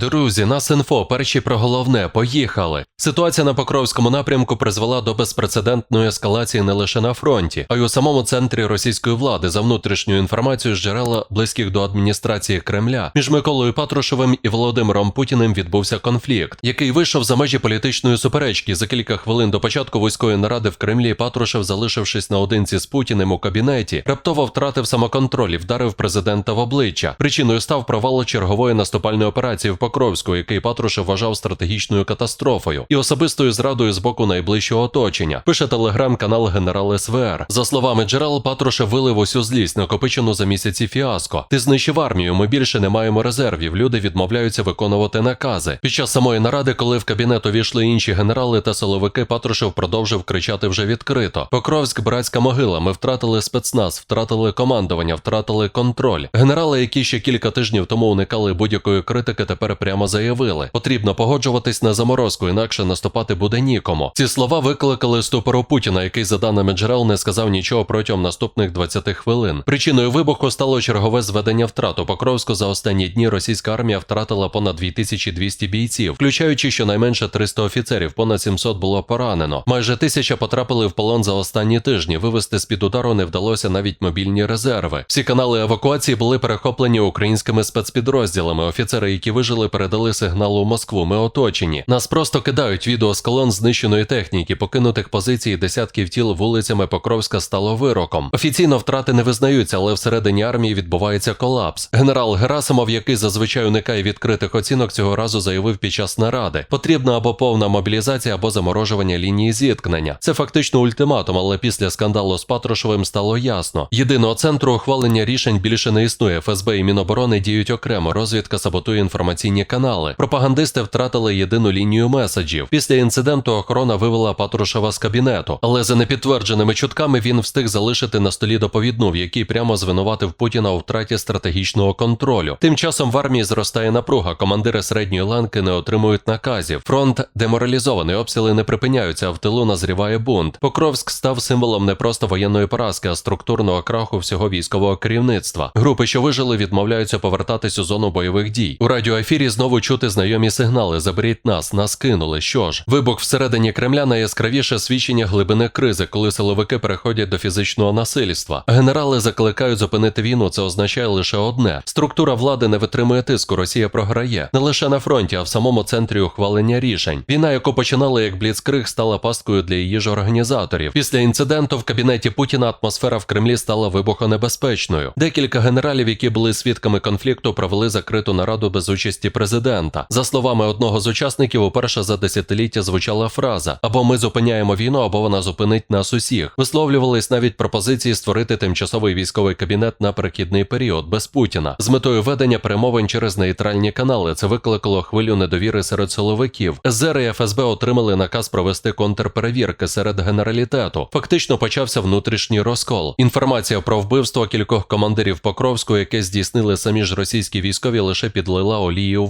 Друзі, нас інфо, перші про головне, поїхали. Ситуація на Покровському напрямку призвела до безпрецедентної ескалації не лише на фронті, а й у самому центрі російської влади за внутрішньою інформацією з джерела близьких до адміністрації Кремля. Між Миколою Патрушевим і Володимиром Путіним відбувся конфлікт, який вийшов за межі політичної суперечки. За кілька хвилин до початку військової наради в Кремлі Патрушев, залишившись наодинці з Путіним у кабінеті, раптово втратив самоконтроль і вдарив президента в обличчя. Причиною став провал чергової наступальної операції в Покровську, який Патрушев вважав стратегічною катастрофою і особистою зрадою з боку найближчого оточення. Пише телеграм-канал Генерал СВР. За словами джерел, Патрушев вилив усю злість, накопичену за місяці фіаско. Ти знищив армію. Ми більше не маємо резервів. Люди відмовляються виконувати накази. Під час самої наради, коли в кабінет увійшли інші генерали та силовики, Патрушев продовжив кричати вже відкрито. Покровськ, братська могила. Ми втратили спецназ, втратили командування, втратили контроль. Генерали, які ще кілька тижнів тому уникали будь-якої критики, тепер прямо заявили: потрібно погоджуватись на заморозку, інакше наступати буде нікому. Ці слова викликали ступор у Путіна, який, за даними джерел, не сказав нічого протягом наступних 20 хвилин. Причиною вибуху стало чергове зведення втрат. У Покровську за останні дні російська армія втратила понад 2200 бійців, включаючи щонайменше 300 офіцерів, понад 700 було поранено. Майже тисяча потрапили в полон за останні тижні. Вивести з під удару не вдалося навіть мобільні резерви. Всі канали евакуації були перехоплені українськими спецпідрозділами. Офіцери, які вижили, передали сигнал у Москву. Ми оточені. Нас просто кидають відео з колон знищеної техніки, покинутих позицій десятків тіл вулицями Покровська стало вироком. Офіційно втрати не визнаються, але всередині армії відбувається колапс. Генерал Герасимов, який зазвичай уникає відкритих оцінок, цього разу заявив під час наради: потрібна або повна мобілізація, або заморожування лінії зіткнення. Це фактично ультиматум, але після скандалу з Патрушевим стало ясно. Єдиного центру ухвалення рішень більше не існує. ФСБ і Міноборони діють окремо. Розвідка саботує інформаційні канали. Пропагандисти втратили єдину лінію меседжів. Після інциденту охорона вивела Патрушева з кабінету, але за непідтвердженими чутками він встиг залишити на столі доповідну, в якій прямо звинуватив Путіна у втраті стратегічного контролю. Тим часом в армії зростає напруга. Командири середньої ланки не отримують наказів. Фронт деморалізований, обстріли не припиняються, а в тилу назріває бунт. Покровськ став символом не просто воєнної поразки, а структурного краху всього військового керівництва. Групи, що вижили, відмовляються повертатись у зону бойових дій. У радіоефірі знову чути знайомі сигнали: заберіть нас, нас кинули. Що ж, вибух всередині Кремля найяскравіше свідчення глибини кризи, коли силовики переходять до фізичного насильства. Генерали закликають зупинити війну. Це означає лише одне: структура влади не витримує тиску. Росія програє не лише на фронті, а в самому центрі ухвалення рішень. Війна, яку починали як бліцкриг, стала пасткою для її ж організаторів. Після інциденту в кабінеті Путіна атмосфера в Кремлі стала вибухонебезпечною. Декілька генералів, які були свідками конфлікту, провели закриту нараду без участі президента. За словами одного з учасників, уперше за десятиліття звучала фраза: або ми зупиняємо війну, або вона зупинить нас усіх. Висловлювались навіть пропозиції створити тимчасовий військовий кабінет на перехідний період без Путіна з метою ведення перемовин через нейтральні канали. Це викликало хвилю недовіри серед силовиків. СЗР і ФСБ отримали наказ провести контрперевірки серед генералітету. Фактично почався внутрішній розкол. Інформація про вбивство кількох командирів Покровську, яке здійснили самі ж російські військові, лише підлила олії у